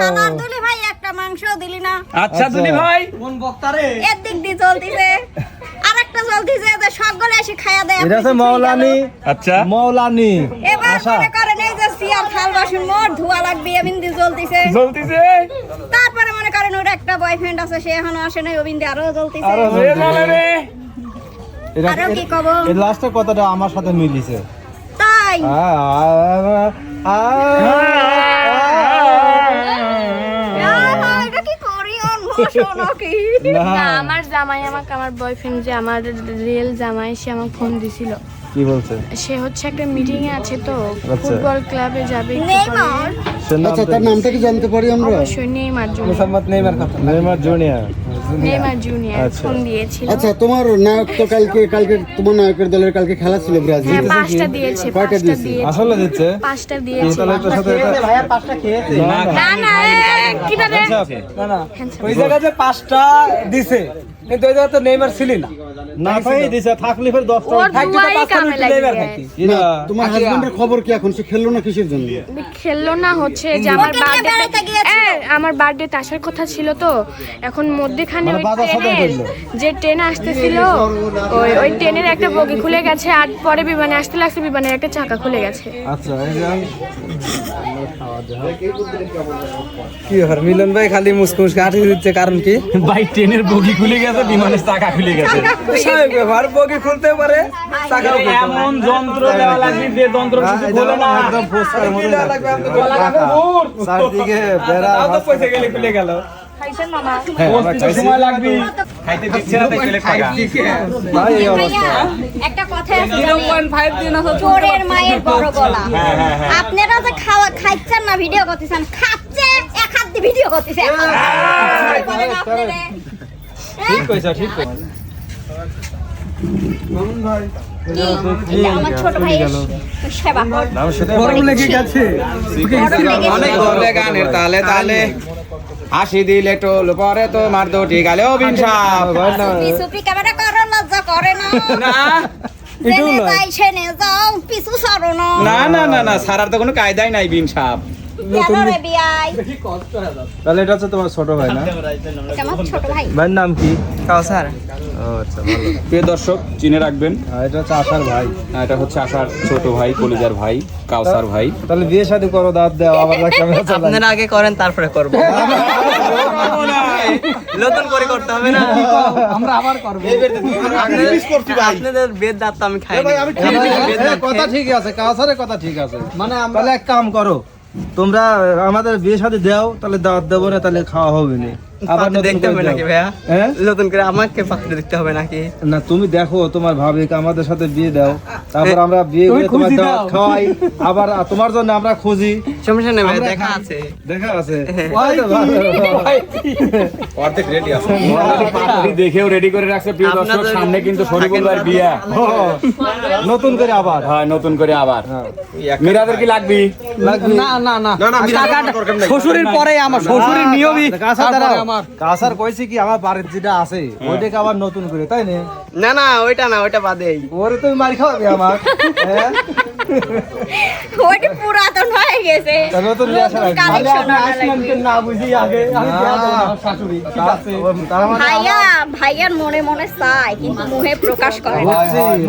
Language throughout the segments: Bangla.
শালার দুলি ভাই একটা মাংস দিলি না। আচ্ছা দুলি ভাই। কোন বক্তারে এর দিক দিয়ে চলতিছে আর চলতিছে যে সকলে এসে খাইয়া দেয়। এটা হচ্ছে মৌলানি। আচ্ছা। মৌলানি। এবার মনে করেন এই যে সিয়ার থাল বাসন মোট ধোয়া লাগবে এমন দিয়ে জ্বলতিছে। চলতিছে তারপরে মনে করেন ওর একটা বয়ফ্রেন্ড আছে সে এখনও আসে নাই ওবিন দিয়ে আরও জ্বলতিছে। আরও এ বলে রে। আরও কি কব? এই লাস্টের কথাটা আমার সাথে মিলিছে। তাই। আ, আ, আ, না। না আমার জামাই আমাকে আমার বয়ফ্রেন্ড যে আমার রিয়েল জামাই সে আমাকে ফোন দিছিল। কি বলছে? সে হচ্ছে একটা মিটিং এ আছে তো আচ্ছা। ফুটবল ক্লাবে যাবে নেইমার? আচ্ছা তার নামটা কি জানতে পারি আমরা? অবশ্যই নেইমার জুনিয়র। মোহাম্মদ নেইমার কথা। Neymar junior. নেইমার জুনিয়র আচ্ছা। ফোন দিয়েছিল। আচ্ছা তোমার নায়ক তো কালকে কালকে তোমার নায়কের দলের কালকে খেলা ছিল ব্রাজিল। হ্যাঁ পাঁচটা দিয়েছে কয়টা দিয়েছে? দিয়েছে। আসলে দিচ্ছে। পাঁচটা দিয়েছে। তাহলে তোর সাথে ভাইয়া পাঁচটা খেয়েছে। না, না। না না এ, কিনা রে না ওই জায়গায় পাঁচটা দিছে। কিন্তু জায়গায় তো নেইমার ছিলি না। না খাই দিছে থাকলে ফের দশটা ওর থাকতে তো দুয়াই পাঁচটা মিনিট নেইমার। খাইতি তোমার হাজবেন্ডের খবর কি এখন? সে খেললো না কিসের জন্য? খেললো না হচ্ছে যে আমার। বার্থডে আমার আসার কথা ছিল তো। এখন মধ্যেখানে মানে ওই ট্রেনের যে ট্রেন আসতেছিল ওই ওই ট্রেনের একটা বগি খুলে গেছে আর পরে বিমানে আসতে লাগছে বিমানের একটা চাকা খুলে গেছে। আচ্ছা এই যে কি হর মিলন ভাই খালি মুসকে মুসকে আটকে দিচ্ছে কারণ কি? ভাই ট্রেনের বগি খুলে গেছে। বিমানের চাকা খুলে গেছে স্বাভাবিক ব্যাপার বগি খুলতে পারে চাকাও এমন যন্ত্র দেওয়া লাগবে যে যন্ত্র কিছু খোলে না একদম ফুসকার মতো লাগবে? গলা চারদিকে বেড়া তো পয়সা গেলে খুলে গেল খাইছেন মামা হ্যাঁ, ওর আমরা কিছু খাইছি। সময় লাগবে খাইতে দিচ্ছে না তাই চলে ফাঁকা ভাই এই অবস্থা একটা কথা আছে জানি? চোরের মায়ের বড় গলা আপনারা যে খাওয়া খাইছেন না ভিডিও করতেছেন খাচ্ছে এক হাত দিয়ে ভিডিও করতেছে বলেন আপনারে। ঠিক কইছা ঠিক কইছা। কি? এটা আমার ছোট ভাইয়ের সেবা কর। নাম সেটা গরম লেগে গেছে। অনেক বললে গানের তালে তালে হাসি দিলে টোল পরে তো মার দুটি গালে অবিন সাপ সুপি সুপি ক্যামেরা করো লজ্জা করে না। না। না। না না না না সারার তো কোনো কায়দাই নাই বিন সাপ কেন রে বিয়াই তাহলে এটা হচ্ছে তোমার ছোট ভাই না? এটা আমার ছোট ভাই। ভাইয়ের নাম কি? কাউসার। আচ্ছা ভালো। প্রিয় দর্শক চিনে রাখবেন। এটা হচ্ছে আশার ভাই। এটা হচ্ছে আশার ছোট ভাই কলিজার ভাই কাউসার ভাই। তাহলে বিয়ে শাদী করো দাঁত দেও আবার ক্যামেরা চালাই আপনারা আগে করেন তারপরে করব। নতুন করে করতে হবে না? আমরা আবার করব। আপনাদের বেদ দাঁত তো আমি খাই কথা ঠিক আছে কাউসারের কথা ঠিক আছে। মানে তাহলে এক কাম করো তোমরা আমাদের বিয়ে সাথে দাও তাহলে দাওয়াত দেবো না তাহলে খাওয়া হবে না। আবার দেখতে হবে নাকি ভাইয়া? হ্যাঁ নতুন করে আমাকে পাত্রে দেখতে হবে নাকি? না তুমি দেখো তোমার ভাবিকে আমাদের সাথে বিয়ে দাও। তারপর আমরা বিয়ে করে তোমার। খাওয়াই। আবার তোমার জন্য আমরা খুঁজি। সমস্যা নেই ভাই দেখা আছে। দেখা আছে। অর্ধেক রেডি আছে। পাত্রী দেখেও রেডি করে রাখছে প্রিয় দর্শক সামনে কিন্তু শরীফুল বিয়া। নতুন করে আবার। হয় নতুন করে আবার। হ্যাঁ। মিরাদের কি লাগবি? লাগবে না না না। শ্বশুরের পরে আমার শ্বশুরের নিয়মই কাঁচা দাঁড়াও। আমার। কাঁচার কইছি কি আমার বাড়ির যেটা আছে ওইটাকে আবার নতুন করে তাই না? না না ওইটা না ওইটা বাদেই। ওরে তুমি মারি খাওয়াবে আমার হ্যাঁ? ওইটা পুরাতন হয়ে গেছে। নতুন নিয়ে আসা লাগবে। কালেকশন আনা লাগবে। না বুঝি আগে আমি দেয়া দেব শাশুড়ি? ঠিক আছে। মানে ভাইয়া ভাইয়ার মনে মনে চায় কিন্তু মুখে প্রকাশ করে না।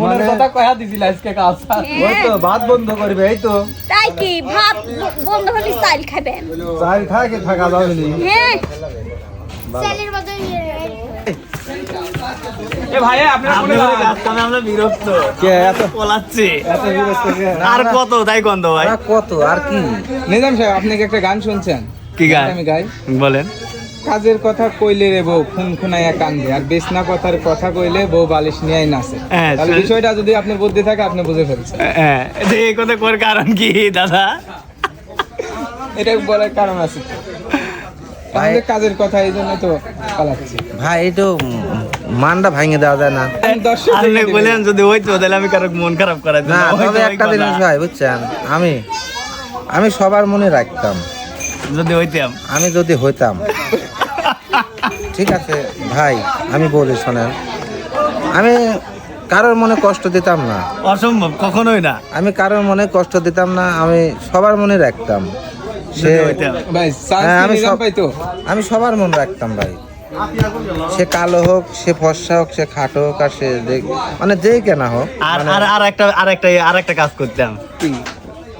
মনের মানে কথা কয়া দিছিল আজকে কাজ ওই তো ভাত বন্ধ করবে এই তো। তাই কি ভাত বন্ধ হলে চাইল খাবেন? চাই খায় কি থাকা যাবে নি? হ্যাঁ। আর কত? তাই গন্ধ ভাই। কত? আর কি? নিজাম সাহেব আপনি কি একটা গান শুনছেন? কি গান? আমি গাই। বলেন। কাজের কথা কইলে রে বউ খুন খুনাইয়া কান্দে। আর বেসনা কথার কথা কইলে বউ বালিশ নিয়ে নাচে। হ্যাঁ, তাহলে বিষয়টা যদি আপনার বুদ্ধি থাকে আপনি বুঝে ফেলছেন। হ্যাঁ এই কথা কারণ কি দাদা? এটা বলার কারণ আছে। আমাদের কাজের কথা এই জন্য তো পালাচ্ছি। ভাই এই তো মানটা ভাঙে দেওয়া যায় না। দর্শক আপনি বলেন যদি হইতো তাহলে আমি কারও মন খারাপ করাই না তবে একটা জিনিস ভাই বুঝছেন? আমি আমি সবার মনে রাখতাম। যদি হইতাম। আমি যদি হইতাম। ঠিক আছে ভাই আমি বলি শোনেন। আমি কারোর মনে কষ্ট দিতাম না। অসম্ভব কখনোই না। আমি কারোর মনে কষ্ট দিতাম না আমি সবার মনে রাখতাম। আমি সব- পাইতো আমি সবার মন রাখতাম ভাই। সে কালো হোক সে ফর্সা হোক সে খাটো হোক আর সে দেখ মানে যেই কেনা হোক আর মানে- আর আর একটা আর একটা আর একটা কাজ করতাম।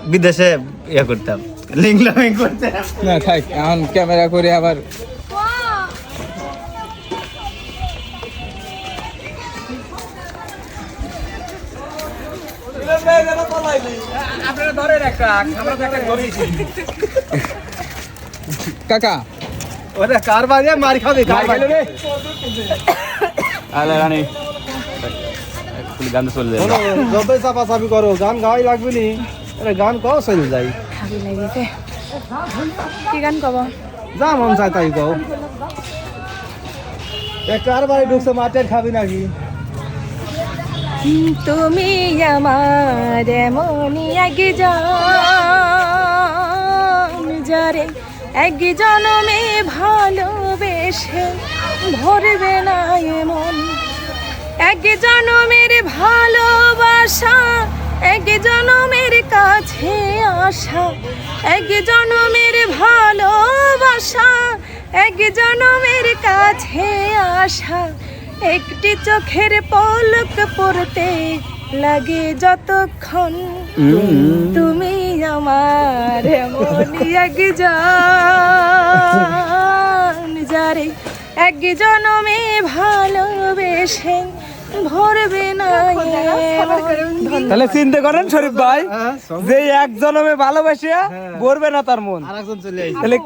বিদেশে ইয়ে করতাম। লিঙ্ক লামিং করতাম। না থাক এখন ক্যামেরা করে আবার কাকা। ওরে কার বাজে মার খাবি কার বাজে আলে রানী। ফুল গান চলে যায় যতই চাপা চাপি করো গান গাওয়াই লাগবে নি। আরে গান কও চলে যাই। ভাবি লাগিছে। কি গান কব? যা মন চাই তাই কও। এ কার বাড়ি ঢুকছে মাঠের খাবি নাকি? তুমি আমার এমনই এক জন যারে এক জনমে ভালোবেসে ভরবে না এমন। এক জনমের ভালোবাসা এক জনমের কাছে আসা এক জনমের ভালোবাসা এক জনমের কাছে আসা। একটি চোখের পলক পড়তে লাগে যতক্ষণ। তুমি আমার এমনই একজন যারে এক জনমে ভালোবেসে ভরবে না তাহলে চিন্তা করেন শরীফ ভাই যে এক জনমে ভালোবাসিয়া গড়বে না তার মন। আরেকজন চলে তাহলে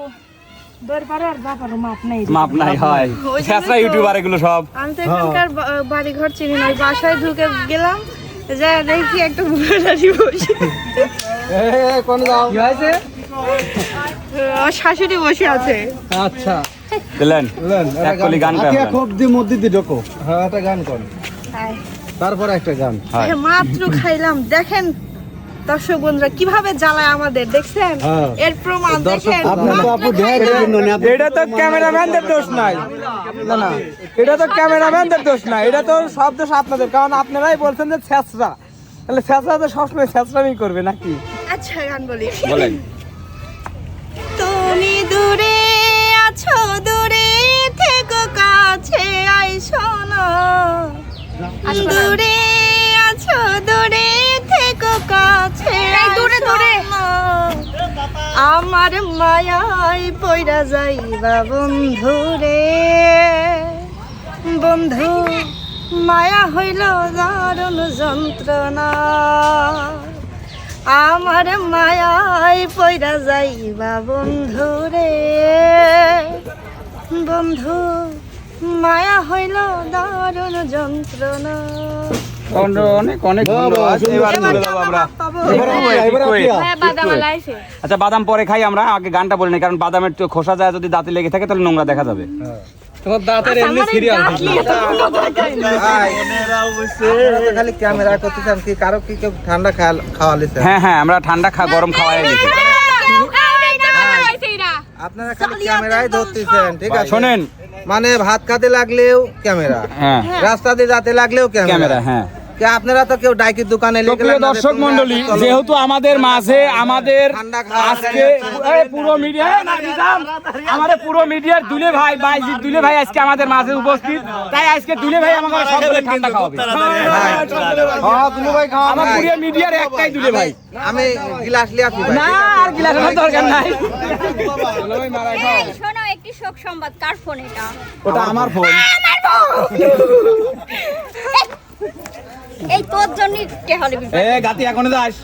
মাপ নাই হয়। শেষরা ইউটিউবার এগুলো সব। আমি তো এখানকার বাড়ি ঘর চিনি না বাসায় ঢুকে গেলাম যা দেখি একটা বুড়ারি বসে। এ এ, কোন যাও কি হয়েছে? শাশুড়ি বসে আছে। আচ্ছা। দিলেন এক কলি গান আতিয়া খুব দি মধ্যে দি ঢোকো। হ্যাঁ একটা গান কর। তারপর একটা গান। হয় মাত্র খাইলাম দেখেন দর্শক বন্ধুরা কীভাবে জ্বালায় আমাদের দেখছেন? হ্যাঁ। এর প্রমাণ দেখেন। এটা তো ক্যামেরাম্যানদের দোষ নাই। না না। এটা তো ক্যামেরাম্যানদের দোষ নাই। এটা তো সব দোষ আপনাদের কারণ আপনারাই বলছেন যে ছেঁচড়া। তাহলে ছেঁচড়া তো সবসময় ছেঁচড়ামি করবে নাকি? আচ্ছা গান বলি। বলেন। তুমি দূরে আছো দূরে থেকো কাছে আইসো না। দূরে আমার মায়াই পয়রা যাইবা বন্ধু রে। বন্ধু, মায়া হইল দারুণ যন্ত্রণা। আমার মায়াই পয়রা যাইবা বন্ধু রে। বন্ধু, মায়া হইল দারুণ যন্ত্রণা। অনেক অনেক হ্যাঁ আচ্ছা বাদাম পরে খাই আমরা আগে গানটা বলি না কারণ বাদামের তো খোসা যায় যদি দাঁতে লেগে থাকে তাহলে নোংরা দেখা যাবে। তোমার দাঁতের এমনি সিরিয়াল আপনারা তো খালি ক্যামেরা করতেছেন কি কারও কি কেউ ঠান্ডা হ্যাঁ হ্যাঁ আমরা ঠান্ডা খা গরম খাওয়াই গেছি আপনারা খালি ক্যামেরাই ধরতেছেন ঠিক আছে? শোনেন। মানে ভাত খাতে লাগলেও ক্যামেরা হ্যাঁ। রাস্তা দিয়ে যেতে লাগলেও ক্যামেরা হ্যাঁ। আপনারা তো কেউ ডাইকির দোকানে তো লেগে প্রিয় দর্শক মন্ডলী যেহেতু আমাদের মাঝে আমাদের আজকে পুরো মিডিয়া আমাদের পুরো মিডিয়ার দুলে ভাই বাইজি দুলে ভাই আজকে আমাদের মাঝে উপস্থিত তাই আজকে দুলে ভাই আমাকে সকলে ঠান্ডা খাওয়াবে। হ্যাঁ দুলু ভাই খাওয়া আমার পুরো মিডিয়ার একটাই দুলে ভাই। আমি গিলাস লিয়ে না আর গিলাসের দরকার নাই। শোনো একটি শোক সংবাদ। কার ফোন এটা? ওটা আমার ফোন এই তোর জন্য কে হলে এ গাতি এখনও যাস।